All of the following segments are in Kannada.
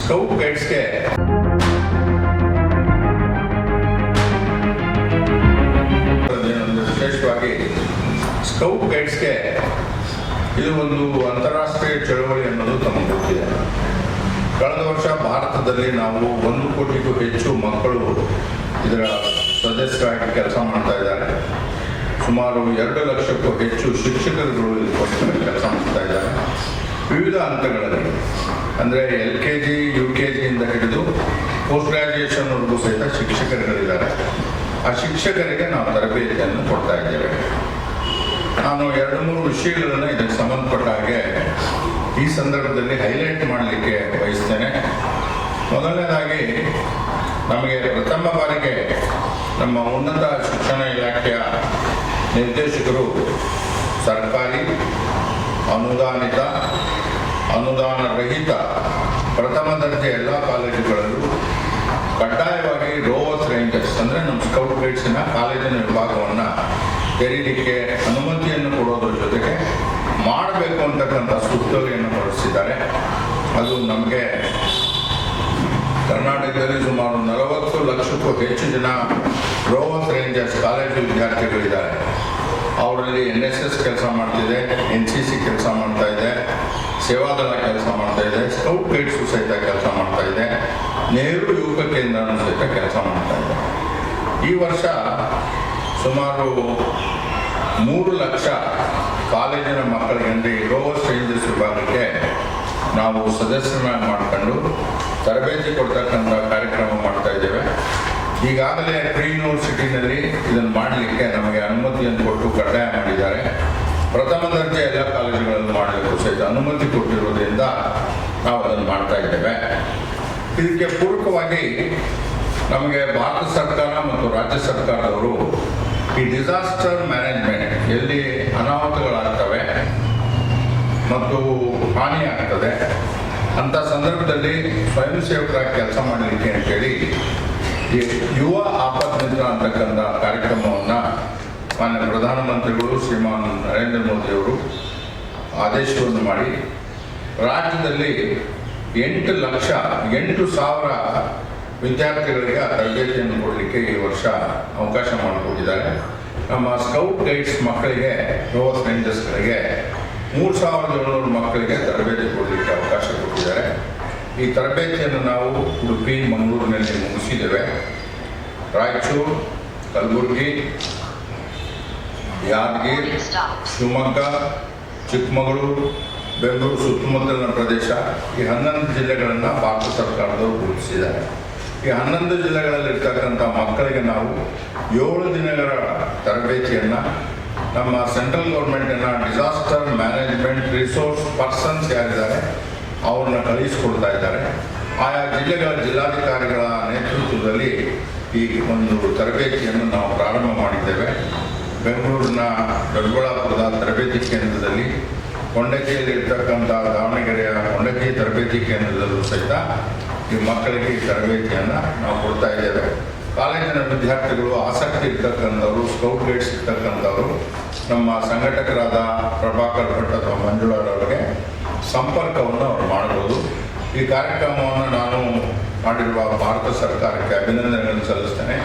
ಸ್ಕೌಟ್ ಗೈಡ್ಸ್ಗೆ ವಿಶೇಷವಾಗಿ ಸ್ಕೌಟ್ ಗೈಡ್ಸ್ಗೆ ಇದು ಒಂದು ಅಂತಾರಾಷ್ಟ್ರೀಯ ಚಳವಳಿ ಅನ್ನೋದು ತಮಗೆ ಗೊತ್ತಿದೆ ಕಳೆದ ವರ್ಷ ಭಾರತದಲ್ಲಿ ನಾವು ಒಂದು ಕೋಟಿಗೂ ಹೆಚ್ಚು ಮಕ್ಕಳು ಇದರ ಸದಸ್ಯರಾಗಿ ಕೆಲಸ ಮಾಡ್ತಾ ಇದ್ದಾರೆ. ಸುಮಾರು ಎರಡು ಲಕ್ಷಕ್ಕೂ ಹೆಚ್ಚು ಶಿಕ್ಷಕರುಗಳು ಇದಕ್ಕೋಸ್ಕರ ಕೆಲಸ ಮಾಡ್ತಾ ಇದ್ದಾರೆ. ವಿವಿಧ ಹಂತಗಳಲ್ಲಿ. ಅಂದರೆ L K G, U K ಜಿಯಿಂದ ಹಿಡಿದು ಪೋಸ್ಟ್ ಗ್ರ್ಯಾಜುಯೇಷನ್ವರೆಗೂ ಸಹಿತ ಶಿಕ್ಷಕರುಗಳಿದ್ದಾರೆ. ಆ ಶಿಕ್ಷಕರಿಗೆ ನಾವು ತರಬೇತಿಯನ್ನು ಕೊಡ್ತಾ ಇದ್ದೇವೆ. ನಾನು ಎರಡು ಮೂರು ವಿಷಯಗಳನ್ನು ಇದಕ್ಕೆ ಸಂಬಂಧಪಟ್ಟ ಹಾಗೆ ಈ ಸಂದರ್ಭದಲ್ಲಿ ಹೈಲೈಟ್ ಮಾಡಲಿಕ್ಕೆ ಬಯಸ್ತೇನೆ. ಮೊದಲನೇದಾಗಿ, ನಮಗೆ ಪ್ರಥಮ ಬಾರಿಗೆ ನಮ್ಮ ಉನ್ನತ ಶಿಕ್ಷಣ ಇಲಾಖೆಯ ನಿರ್ದೇಶಕರು ಸರ್ಕಾರಿ ಅನುದಾನಿತ ಅನುದಾನ ರಹಿತ ಪ್ರಥಮ ದರ್ಜೆ ಎಲ್ಲ ಕಾಲೇಜುಗಳಲ್ಲೂ ಕಡ್ಡಾಯವಾಗಿ ರೋವರ್ಸ್ ರೇಂಜರ್ಸ್ ಅಂದರೆ ನಮ್ಮ ಸ್ಕೌಟ್ ಗೈಡ್ಸಿನ ಕಾಲೇಜಿನ ವಿಭಾಗವನ್ನು ತೆರೀಲಿಕ್ಕೆ ಅನುಮತಿಯನ್ನು ಕೊಡೋದ್ರ ಜೊತೆಗೆ ಮಾಡಬೇಕು ಅಂತಕ್ಕಂಥ ಸುತ್ತೋಲೆಯನ್ನು ಹೊರಡಿಸಿದ್ದಾರೆ. ಅದು ನಮಗೆ ಕರ್ನಾಟಕದಲ್ಲಿ ಸುಮಾರು ನಲವತ್ತು ಲಕ್ಷಕ್ಕೂ ಹೆಚ್ಚು ಜನ ರೋವರ್ಸ್ ರೇಂಜರ್ಸ್ ಕಾಲೇಜು ವಿದ್ಯಾರ್ಥಿಗಳಿದ್ದಾರೆ. ಅವರಲ್ಲಿ ಎನ್ ಎಸ್ ಎಸ್ ಕೆಲಸ ಮಾಡ್ತಿದೆ, ಎನ್ ಸಿ ಸಿ ಕೆಲಸ ಮಾಡ್ತಾ ಇದೆ, ಸೇವಾದಳ ಕೆಲಸ ಮಾಡ್ತಾ ಇದೆ, ಸ್ಕೌಟ್ ಗೈಡ್ಸು ಸಹಿತ ಕೆಲಸ ಮಾಡ್ತಾ ಇದೆ, ನೆಹರು ಯುವಕ ಕೇಂದ್ರನೂ ಸಹಿತ ಕೆಲಸ ಮಾಡ್ತಾ ಇದೆ. ಈ ವರ್ಷ ಸುಮಾರು ಮೂರು ಲಕ್ಷ ಕಾಲೇಜಿನ ಮಕ್ಕಳಿಗೆ, ಅಂದರೆ ಈ ರೋವರ್ಸ್ ರೇಂಜರ್ಸ್ ವಿಭಾಗಕ್ಕೆ ನಾವು ಸದಸ್ಯರನ್ನಾಗಿ ಮಾಡಿಕೊಂಡು ತರಬೇತಿ ಕೊಡ್ತಕ್ಕಂಥ ಕಾರ್ಯಕ್ರಮ ಮಾಡ್ತಾ ಇದ್ದೇವೆ. ಈಗಾಗಲೇ ಪ್ರೀ ಯೂನಿವರ್ಸಿಟಿನಲ್ಲಿ ಇದನ್ನು ಮಾಡಲಿಕ್ಕೆ ನಮಗೆ ಅನುಮತಿಯನ್ನು ಕೊಟ್ಟು ಕಡ್ಡಾಯ ಮಾಡಿದ್ದಾರೆ. ಪ್ರಥಮ ದರ್ಜೆ ಎಲ್ಲ ಕಾಲೇಜುಗಳನ್ನು ಮಾಡಲಿಕ್ಕೂ ಸಹಿತ ಅನುಮತಿ ಕೊಟ್ಟಿರುವುದರಿಂದ ನಾವು ಅದನ್ನು ಮಾಡ್ತಾ ಇದ್ದೇವೆ. ಇದಕ್ಕೆ ಪೂರಕವಾಗಿ ನಮಗೆ ಭಾರತ ಸರ್ಕಾರ ಮತ್ತು ರಾಜ್ಯ ಸರ್ಕಾರದವರು ಈ ಡಿಸಾಸ್ಟರ್ ಮ್ಯಾನೇಜ್ಮೆಂಟ್ ಎಲ್ಲಿ ಅನಾಹುತಗಳಾಗ್ತವೆ ಮತ್ತು ಹಾನಿ ಆಗ್ತದೆ ಅಂಥ ಸಂದರ್ಭದಲ್ಲಿ ಸ್ವಯಂ ಸೇವಕರಾಗಿ ಕೆಲಸ ಮಾಡಲಿಕ್ಕೆ ಅಂತೇಳಿ ಅಂತಕ್ಕಂಥ ಕಾರ್ಯಕ್ರಮವನ್ನು ಮಾನ್ಯ ಪ್ರಧಾನಮಂತ್ರಿಗಳು ಶ್ರೀಮಾನ್ ನರೇಂದ್ರ ಮೋದಿಯವರು ಆದೇಶವನ್ನು ಮಾಡಿ, ರಾಜ್ಯದಲ್ಲಿ ಎಂಟು ಲಕ್ಷ, ಎಂಟು ಸಾವಿರ ವಿದ್ಯಾರ್ಥಿಗಳಿಗೆ ಆ ತರಬೇತಿಯನ್ನು ಕೊಡಲಿಕ್ಕೆ ಈ ವರ್ಷ ಅವಕಾಶ ಮಾಡಿಕೊಟ್ಟಿದ್ದಾರೆ. ನಮ್ಮ ಸ್ಕೌಟ್ ಗೈಡ್ಸ್ ಮಕ್ಕಳಿಗೆ ರೋವರ್ಸ್ ರೇಂಜರ್ಸ್ಗಳಿಗೆ ಮೂರು ಸಾವಿರದ ಏಳ್ನೂರು ಮಕ್ಕಳಿಗೆ ತರಬೇತಿ ಕೊಡಲಿಕ್ಕೆ ಅವಕಾಶ ಕೊಟ್ಟಿದ್ದಾರೆ. ಈ ತರಬೇತಿಯನ್ನು ನಾವು ಉಡುಪಿ, ಮಂಗಳೂರಿನಲ್ಲಿ ಮುಗಿಸಿದ್ದೇವೆ. ರಾಯಚೂರು ಕಲಬುರಗಿ ಯಾದಗಿರಿ ಶಿವಮೊಗ್ಗ ಚಿಕ್ಕಮಗಳೂರು ಬೆಂಗಳೂರು ಸುತ್ತಮುತ್ತಲಿನ ಪ್ರದೇಶ ಈ ಹನ್ನೊಂದು ಜಿಲ್ಲೆಗಳನ್ನು ಭಾರತ ಸರ್ಕಾರದವರು ಗುರುತಿಸಿದ್ದಾರೆ. ಈ ಹನ್ನೊಂದು ಜಿಲ್ಲೆಗಳಲ್ಲಿರ್ತಕ್ಕಂಥ ಮಕ್ಕಳಿಗೆ ನಾವು ಏಳು ದಿನಗಳ ತರಬೇತಿಯನ್ನು ನಮ್ಮ ಸೆಂಟ್ರಲ್ ಗೌರ್ಮೆಂಟಿನ ಡಿಸಾಸ್ಟರ್ ಮ್ಯಾನೇಜ್ಮೆಂಟ್ ರಿಸೋರ್ಸ್ ಪರ್ಸನ್ಸ್ ಯಾರಿದ್ದಾರೆ ಅವ್ರನ್ನ ಕಳಿಸಿಕೊಡ್ತಾ ಇದ್ದಾರೆ. ಆಯಾ ಜಿಲ್ಲೆಗಳ ಜಿಲ್ಲಾಧಿಕಾರಿಗಳ ನೇತೃತ್ವದಲ್ಲಿ ಈ ಒಂದು ತರಬೇತಿಯನ್ನು ನಾವು ಪ್ರಾರಂಭ ಮಾಡಿದ್ದೇವೆ. ಬೆಂಗಳೂರಿನ ದೊಡ್ಡಬಳ್ಳಾಪುರದ ತರಬೇತಿ ಕೇಂದ್ರದಲ್ಲಿ ಕೊಂಡಕಿಯಲ್ಲಿ ಇರ್ತಕ್ಕಂಥ ದಾವಣಗೆರೆಯ ಕೊಂಡಕೆ ತರಬೇತಿ ಕೇಂದ್ರದಲ್ಲೂ ಸಹಿತ ಈ ಮಕ್ಕಳಿಗೆ ಈ ತರಬೇತಿಯನ್ನು ನಾವು ಕೊಡ್ತಾ ಇದ್ದೇವೆ. ಕಾಲೇಜಿನ ವಿದ್ಯಾರ್ಥಿಗಳು ಆಸಕ್ತಿ ಇರ್ತಕ್ಕಂಥವ್ರು, ಸ್ಕೌಟ್ ಗೈಡ್ಸ್ ಇರ್ತಕ್ಕಂಥವ್ರು, ನಮ್ಮ ಸಂಘಟಕರಾದ ಪ್ರಭಾಕರ್ ಭಟ್ ಅಥವಾ ಮಂಜುಳಾರವರಿಗೆ ಸಂಪರ್ಕವನ್ನು ಅವರು ಮಾಡ್ಬೋದು. ಈ ಕಾರ್ಯಕ್ರಮವನ್ನು ನಾನು ಮಾಡಿರುವ ಭಾರತ ಸರ್ಕಾರಕ್ಕೆ ಅಭಿನಂದನೆಗಳನ್ನು ಸಲ್ಲಿಸ್ತೇನೆ.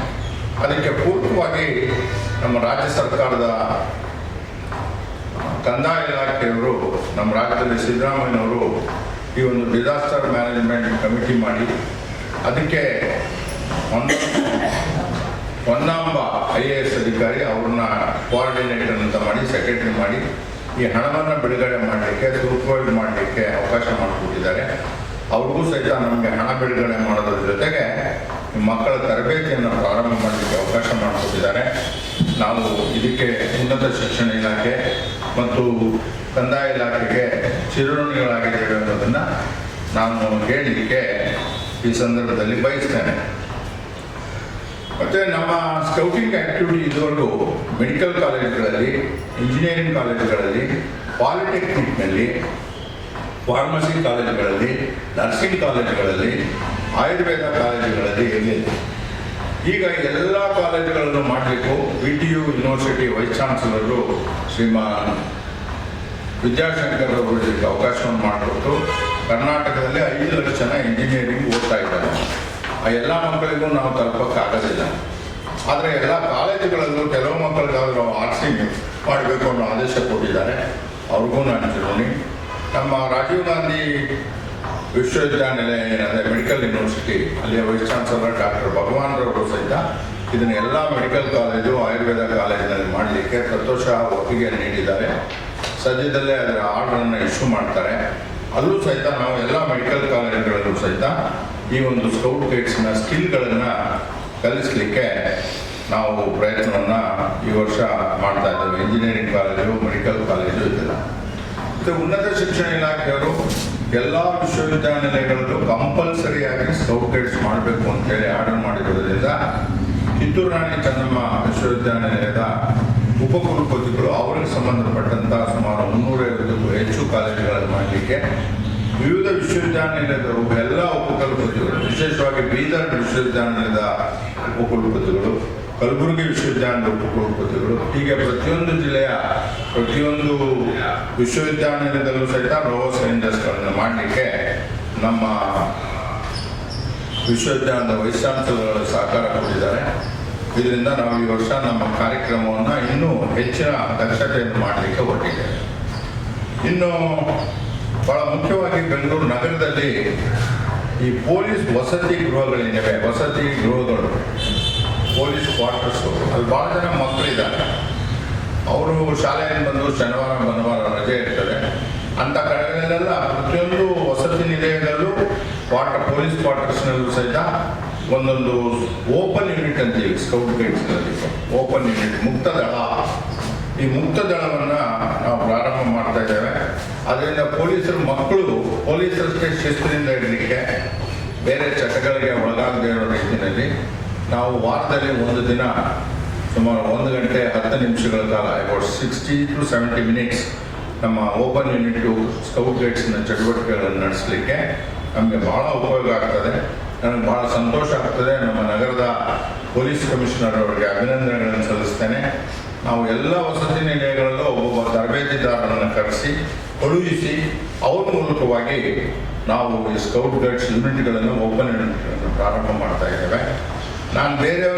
ಅದಕ್ಕೆ ಪೂರ್ವವಾಗಿ ನಮ್ಮ ರಾಜ್ಯ ಸರ್ಕಾರದ ಕಂದಾಯ ಇಲಾಖೆಯವರು, ನಮ್ಮ ರಾಜ್ಯದಲ್ಲಿ ಸಿದ್ದರಾಮಯ್ಯನವರು ಈ ಒಂದು ಡಿಸಾಸ್ಟರ್ ಮ್ಯಾನೇಜ್ಮೆಂಟ್ ಕಮಿಟಿ ಮಾಡಿ, ಅದಕ್ಕೆ ಹೊನ್ನಾಂಬ ಐ ಎ ಎಸ್ ಅಧಿಕಾರಿ ಅವ್ರನ್ನ ಕೋಆರ್ಡಿನೇಟರ್ ಅಂತ ಮಾಡಿ ಸೆಕ್ರೆಟರಿ ಮಾಡಿ, ಈ ಹಣವನ್ನು ಬಿಡುಗಡೆ ಮಾಡಲಿಕ್ಕೆ ಸೂಪರ್ವೈಸ್ ಮಾಡಲಿಕ್ಕೆ ಅವಕಾಶ ಮಾಡಿಕೊಟ್ಟಿದ್ದಾರೆ. ಅವ್ರಿಗೂ ಸಹಿತ ನಮಗೆ ಹಣ ಬಿಡುಗಡೆ ಮಾಡೋದ್ರ ಜೊತೆಗೆ ಮಕ್ಕಳ ತರಬೇತಿಯನ್ನು ಪ್ರಾರಂಭ ಮಾಡಲಿಕ್ಕೆ ಅವಕಾಶ ಮಾಡಿಕೊಟ್ಟಿದ್ದಾರೆ. ನಾವು ಇದಕ್ಕೆ ಉನ್ನತ ಶಿಕ್ಷಣ ಇಲಾಖೆ ಮತ್ತು ಕಂದಾಯ ಇಲಾಖೆಗೆ ಚಿರಋಣಿಗಳಾಗಿದ್ದೇವೆ ಅನ್ನೋದನ್ನು ನಾನು ಹೇಳಲಿಕ್ಕೆ ಈ ಸಂದರ್ಭದಲ್ಲಿ ಬಯಸ್ತೇನೆ. ಮತ್ತು ನಮ್ಮ ಸ್ಕೌಟಿಂಗ್ ಆಕ್ಟಿವಿಟಿ ಇದುವರೆಗೂ ಮೆಡಿಕಲ್ ಕಾಲೇಜುಗಳಲ್ಲಿ ಇಂಜಿನಿಯರಿಂಗ್ ಕಾಲೇಜುಗಳಲ್ಲಿ ಪಾಲಿಟೆಕ್ನಿಕ್ನಲ್ಲಿ ಫಾರ್ಮಸಿ ಕಾಲೇಜುಗಳಲ್ಲಿ, ನರ್ಸಿಂಗ್ ಕಾಲೇಜುಗಳಲ್ಲಿ, ಆಯುರ್ವೇದ ಕಾಲೇಜುಗಳಲ್ಲಿ ಇರಲಿಲ್ಲ ಈಗ ಎಲ್ಲ ಕಾಲೇಜುಗಳನ್ನು ಮಾಡಬೇಕು V T U university vice chancellor ಶ್ರೀಮಾನ್ ವಿದ್ಯಾಶಂಕರ್ ಅವರು ಇದಕ್ಕೆ ಅವಕಾಶವನ್ನು ಮಾಡಿಕೊಟ್ಟು ಕರ್ನಾಟಕದಲ್ಲಿ ಐದು ಲಕ್ಷ ಜನ ಇಂಜಿನಿಯರಿಂಗ್ ಓದ್ತಾ ಇದ್ದಾರೆ. ಆ ಎಲ್ಲ ಮಕ್ಕಳಿಗೂ ನಾವು ತಲುಪಕ್ಕಾಗೋದಿಲ್ಲ. ಆದರೆ ಎಲ್ಲ ಕಾಲೇಜುಗಳಲ್ಲೂ ಕೆಲವು ಮಕ್ಕಳಿಗಾದರೂ ಆರ್ಸಿಂಗ್ ಮಾಡಬೇಕು ಅನ್ನೋ ಆದೇಶ ಕೊಟ್ಟಿದ್ದಾರೆ. ಅವ್ರಿಗೂ ನಾನು ಚಿರೋಣಿ ನಮ್ಮ ರಾಜೀವ್ ಗಾಂಧಿ ವಿಶ್ವವಿದ್ಯಾನಿಲಯ ಏನಂದ್ರೆ ಮೆಡಿಕಲ್ ಯೂನಿವರ್ಸಿಟಿ, ಅಲ್ಲಿಯ ವೈಸ್ ಚಾನ್ಸಲರ್ ಡಾಕ್ಟರ್ ಭಗವಾನ್ ರವರು ಸಹಿತ ಇದನ್ನ ಎಲ್ಲ ಮೆಡಿಕಲ್ ಕಾಲೇಜು, ಆಯುರ್ವೇದ ಕಾಲೇಜಿನಲ್ಲಿ ಮಾಡಲಿಕ್ಕೆ ಸಂತೋಷ ಒಪ್ಪಿಗೆ ನೀಡಿದ್ದಾರೆ. ಸದ್ಯದಲ್ಲೇ ಅದರ ಆರ್ಡರನ್ನು ಇಶ್ಯೂ ಮಾಡ್ತಾರೆ. ಅಲ್ಲೂ ಸಹಿತ ನಾವು ಎಲ್ಲ ಮೆಡಿಕಲ್ ಕಾಲೇಜುಗಳಲ್ಲೂ ಸಹಿತ ಈ ಒಂದು ಸ್ಕೌಟ್ ಗೈಡ್ಸ್ನ ಸ್ಕಿಲ್ಗಳನ್ನು ಕಲಿಸಲಿಕ್ಕೆ ನಾವು ಪ್ರಯತ್ನವನ್ನು ಈ ವರ್ಷ ಮಾಡ್ತಾ ಇದ್ದೇವೆ. ಇಂಜಿನಿಯರಿಂಗ್ ಕಾಲೇಜು, ಮೆಡಿಕಲ್ ಕಾಲೇಜು ಇದೆಲ್ಲ. ಮತ್ತು ಉನ್ನತ ಶಿಕ್ಷಣ ಇಲಾಖೆಯವರು ಎಲ್ಲ ವಿಶ್ವವಿದ್ಯಾನಿಲಯಗಳಲ್ಲೂ ಕಂಪಲ್ಸರಿಯಾಗಿ ಆಗಿ ಗೈಡ್ಸ್ ಮಾಡಬೇಕು ಅಂತೇಳಿ ಆರ್ಡರ್ ಮಾಡಿರೋದ್ರಿಂದ ಕಿತ್ತೂರು ರಾಣಿ ಚೆನ್ನಮ್ಮ ವಿಶ್ವವಿದ್ಯಾನಿಲಯದ ಉಪಕುಲಪತಿಗಳು ಅವರಿಗೆ ಸಂಬಂಧಪಟ್ಟಂತಹ ಸುಮಾರು ಮುನ್ನೂರೈವತ್ತಕ್ಕೂ ಹೆಚ್ಚು ಕಾಲೇಜುಗಳನ್ನು ಮಾಡಲಿಕ್ಕೆ ವಿವಿಧ ವಿಶ್ವವಿದ್ಯಾನಿಲಯದವರು ಎಲ್ಲ ಉಪಕುಲಪತಿಗಳು, ವಿಶೇಷವಾಗಿ ಬೀದರ್ ವಿಶ್ವವಿದ್ಯಾನಿಲಯದ ಉಪಕುಲಪತಿಗಳು ಕಲಬುರಗಿ ವಿಶ್ವವಿದ್ಯಾಲಯದ ಉಪಕುಲಪತಿಗಳು. ಹೀಗೆ ಪ್ರತಿಯೊಂದು ಜಿಲ್ಲೆಯ, ಪ್ರತಿಯೊಂದು ವಿಶ್ವವಿದ್ಯಾನಿಲಯದಲ್ಲೂ ಸಹಿತ ರೋವಸ್ ರೇಂಜರ್ಸ್ಗಳನ್ನು ಮಾಡಲಿಕ್ಕೆ ನಮ್ಮ ವಿಶ್ವವಿದ್ಯಾಲಯದ ಚಾನ್ಸಲರ್ ಸಹಕಾರ ಕೊಟ್ಟಿದ್ದಾರೆ. ಇದರಿಂದ ನಾವು ಈ ವರ್ಷ ನಮ್ಮ ಕಾರ್ಯಕ್ರಮವನ್ನು ಇನ್ನೂ ಹೆಚ್ಚಿನ ದಕ್ಷತೆಯನ್ನು ಮಾಡಲಿಕ್ಕೆ ಹೊರಟಿದ್ದೇವೆ. ಇನ್ನು ಬಹಳ ಮುಖ್ಯವಾಗಿ ಬೆಂಗಳೂರು ನಗರದಲ್ಲಿ ಈ ಪೊಲೀಸ್ ವಸತಿ ಗೃಹಗಳೇನಿವೆ ವಸತಿ ಗೃಹಗಳು. ಪೊಲೀಸ್ ಕ್ವಾರ್ಟರ್ಸು ಅಲ್ಲಿ ಭಾಳ ಜನ ಮಕ್ಕಳಿದ್ದಾರೆ. ಅವರು ಶಾಲೆಯಿಂದ ಬಂದು ಶನಿವಾರ ಭಾನುವಾರ ರಜೆ ಇರ್ತದೆ. ಅಂಥ ಕಡೆಗಳಲ್ಲೆಲ್ಲ ಪ್ರತಿಯೊಂದು ವಸತಿ ನಿಲಯದಲ್ಲೂ ಕ್ವಾರ್ಟರ್, ಪೊಲೀಸ್ ಕ್ವಾರ್ಟರ್ಸ್ನಲ್ಲೂ ಸಹಿತ ಒಂದೊಂದು ಓಪನ್ ಯೂನಿಟ್ ಅಂತೀವಿ ಸ್ಕೌಟ್ ಗೈಡ್ಸ್ನಲ್ಲಿ ಓಪನ್ ಯೂನಿಟ್ ಮುಕ್ತ ದಳ ಈ ಮುಕ್ತ ದಳವನ್ನು ನಾವು ಪ್ರಾರಂಭ ಮಾಡ್ತಾ ಇದ್ದೇವೆ. ಅದರಿಂದ ಪೊಲೀಸರು, ಮಕ್ಕಳು ಪೊಲೀಸರಷ್ಟೇ ಶಿಸ್ತಿನಿಂದ ಇಡಲಿಕ್ಕೆ ಬೇರೆ ಚಟಗಳಿಗೆ ಒಳಗಾಗದೇ ಇರೋ ರೀತಿಯಲ್ಲಿ ನಾವು ವಾರದಲ್ಲಿ ಒಂದು ದಿನ ಸುಮಾರು ಒಂದು ಗಂಟೆ ಹತ್ತು ನಿಮಿಷಗಳ ಕಾಲ about sixty to seventy minutes ನಮ್ಮ ಓಪನ್ ಯೂನಿಟು ಸ್ಕೌಟ್ ಗೈಡ್ಸ್ನ ಚಟುವಟಿಕೆಗಳನ್ನು ನಡೆಸಲಿಕ್ಕೆ ನಮಗೆ ಬಹಳ ಉಪಯೋಗ ಆಗ್ತದೆ. ನನಗೆ ಬಹಳ ಸಂತೋಷ ಆಗ್ತದೆ. ನಮ್ಮ ನಗರದ ಪೊಲೀಸ್ ಕಮಿಷನರ್ ಅವರಿಗೆ ಅಭಿನಂದನೆಗಳನ್ನು ಸಲ್ಲಿಸ್ತೇನೆ. ನಾವು ಎಲ್ಲ ವಸತಿ ನಿಲಯಗಳಲ್ಲೂ ಒಬ್ಬೊಬ್ಬ ತರಬೇತಿದಾರರನ್ನು ಕರೆಸಿ, ಕಳುಹಿಸಿ, ಅವ್ರ ಮೂಲಕವಾಗಿ ನಾವು ಈ ಸ್ಕೌಟ್ ಗೈಡ್ಸ್ ಯೂನಿಟ್ಗಳನ್ನು ಓಪನ್ ಯೂನಿಟ್ಗಳನ್ನು ಪ್ರಾರಂಭ ಮಾಡ್ತಾ ಇದ್ದೇವೆ. ನಾನು ಬೇರೆಯವರು